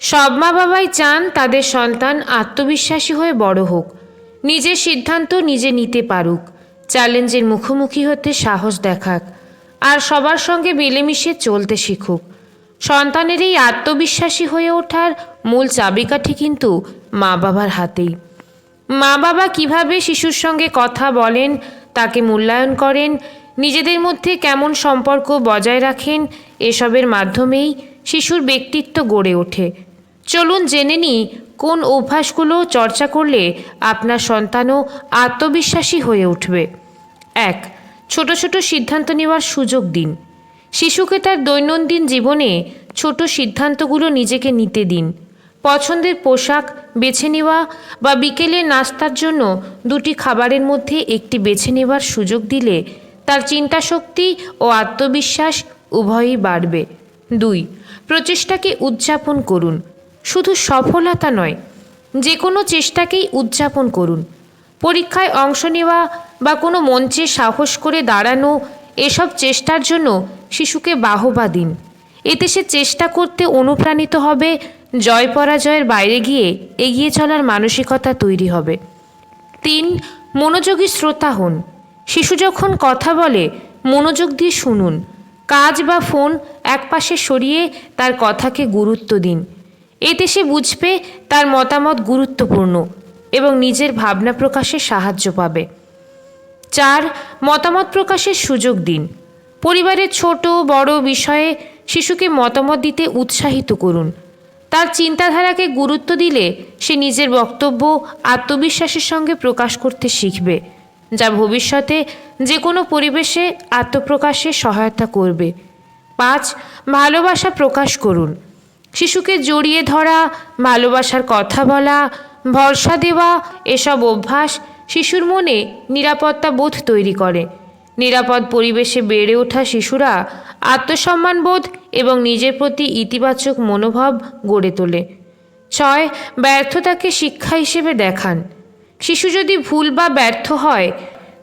সব মা বাবাই চান তাদের সন্তান আত্মবিশ্বাসী হয়ে বড় হোক। নিজের সিদ্ধান্ত নিজে নিতে পারুক। চ্যালেঞ্জের মুখোমুখি হতে সাহস দেখাক। আর সবার সঙ্গে মিলেমিশে চলতে শিখুক। সন্তানের এই আত্মবিশ্বাসী হয়ে ওঠার মূল চাবিকাঠি কিন্তু মা বাবার হাতেই। মা বাবা কীভাবে শিশুর সঙ্গে কথা বলেন, তাকে মূল্যায়ন করেন, নিজেদের মধ্যে কেমন সম্পর্ক বজায় রাখেন, এসবের মাধ্যমেই শিশুর ব্যক্তিত্ব গড়ে ওঠে। চলুন জেনে নিই, কোন অভ্যাসগুলো চর্চা করলে আপনার সন্তানও আত্মবিশ্বাসী হয়ে উঠবে। এক, ছোট ছোট সিদ্ধান্ত নেওয়ার সুযোগ দিন। শিশুকে তার দৈনন্দিন জীবনে ছোট সিদ্ধান্তগুলো নিজেকে নিতে দিন। পছন্দের পোশাক বেছে নেওয়া বা বিকেলে নাস্তার জন্য দুটি খাবারের মধ্যে একটি বেছে নেওয়ার সুযোগ দিলে তার চিন্তাশক্তি ও আত্মবিশ্বাস উভয়ই বাড়বে। দুই, প্রচেষ্টাকে উদযাপন করুন। শুধু সফলতা নয় যে কোনো চেষ্টাকেই উদযাপন করুন। পরীক্ষায় অংশ নেওয়া বা কোনো মঞ্চে সাহস করে দাঁড়ানো, এসব চেষ্টার জন্য শিশুকে বাহবা দিন। এতে সে চেষ্টা করতে অনুপ্রাণিত হবে, জয় পরাজয়ের বাইরে গিয়ে এগিয়ে চলার মানসিকতা তৈরি হবে। তিন, মনোযোগী শ্রোতা হন। শিশু যখন কথা বলে, মনোযোগ দিয়ে শুনুন। কাজ বা ফোন একপাশে সরিয়ে তার কথাকে গুরুত্ব দিন। এতে সে বুঝবে তার মতামত গুরুত্বপূর্ণ এবং নিজের ভাবনা প্রকাশে সাহায্য পাবে। চার, মতামত প্রকাশের সুযোগ দিন। পরিবারের ছোট, বড় বিষয়ে শিশুকে মতামত দিতে উৎসাহিত করুন। তার চিন্তাধারাকে গুরুত্ব দিলে সে নিজের বক্তব্য আত্মবিশ্বাসের সঙ্গে প্রকাশ করতে শিখবে, যা ভবিষ্যতে যে কোনো পরিবেশে আত্মপ্রকাশে সহায়তা করবে। পাঁচ, ভালোবাসা প্রকাশ করুন। শিশুকে জড়িয়ে ধরা, ভালোবাসার কথা বলা, ভরসা দেওয়া, এসব অভ্যাস শিশুর মনে নিরাপত্তা বোধ তৈরি করে। নিরাপদ পরিবেশে বেড়ে ওঠা শিশুরা আত্মসম্মান বোধ এবং নিজের প্রতি ইতিবাচক মনোভাব গড়ে তোলে। ছয়, ব্যর্থতাকে শিক্ষা হিসেবে দেখান। শিশু যদি ভুল বা ব্যর্থ হয়,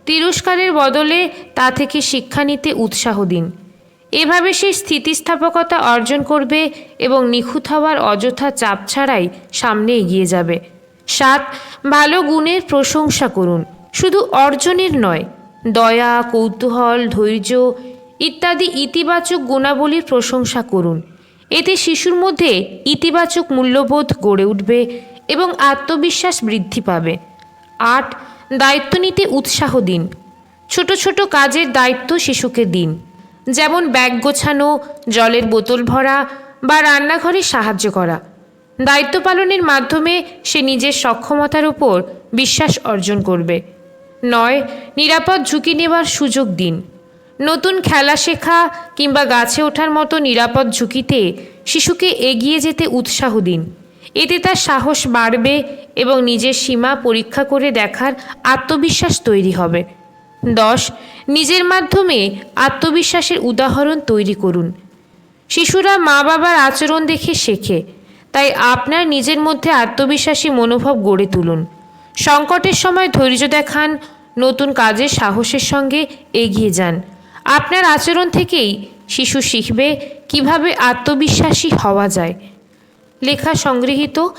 তিরস্কারের বদলে তা থেকে শিক্ষা নিতে উৎসাহ দিন। এভাবে সে স্থিতিস্থাপকতা অর্জন করবে এবং নিখুঁত হওয়ার অযথা চাপ ছাড়াই সামনে এগিয়ে যাবে। সাত, ভালো গুণের প্রশংসা করুন। শুধু অর্জনের নয়, দয়া, কৌতূহল, ধৈর্য ইত্যাদি ইতিবাচক গুণাবলীর প্রশংসা করুন। এতে শিশুর মধ্যে ইতিবাচক মূল্যবোধ গড়ে উঠবে এবং আত্মবিশ্বাস বৃদ্ধি পাবে। আট, দায়িত্ব নিতে উৎসাহ দিন। ছোট ছোট কাজের দায়িত্ব শিশুকে দিন। যেমন ব্যাগ গোছানো, জলের বোতল ভরা বা রান্নাঘরে সাহায্য করা। দায়িত্ব পালনের মাধ্যমে সে নিজের সক্ষমতার উপর বিশ্বাস অর্জন করবে। নয়, নিরাপদ ঝুঁকি নেওয়ার সুযোগ দিন। নতুন খেলা শেখা কিংবা গাছে ওঠার মতো নিরাপদ ঝুঁকিতে শিশুকে এগিয়ে যেতে উৎসাহ দিন। এতে তার সাহস বাড়বে এবং নিজের সীমা পরীক্ষা করে দেখার আত্মবিশ্বাস তৈরি হবে। দশ, নিজের মাধ্যমে আত্মবিশ্বাসের উদাহরণ তৈরি করুন। শিশুরা মা বাবার আচরণ দেখে শেখে, তাই আপনার নিজের মধ্যে আত্মবিশ্বাসী মনোভাব গড়ে তুলুন। সংকটের সময় ধৈর্য দেখান, নতুন কাজে সাহসের সঙ্গে এগিয়ে যান। আপনার আচরণ থেকেই শিশু শিখবে কীভাবে আত্মবিশ্বাসী হওয়া যায়। লেখা সংগৃহীত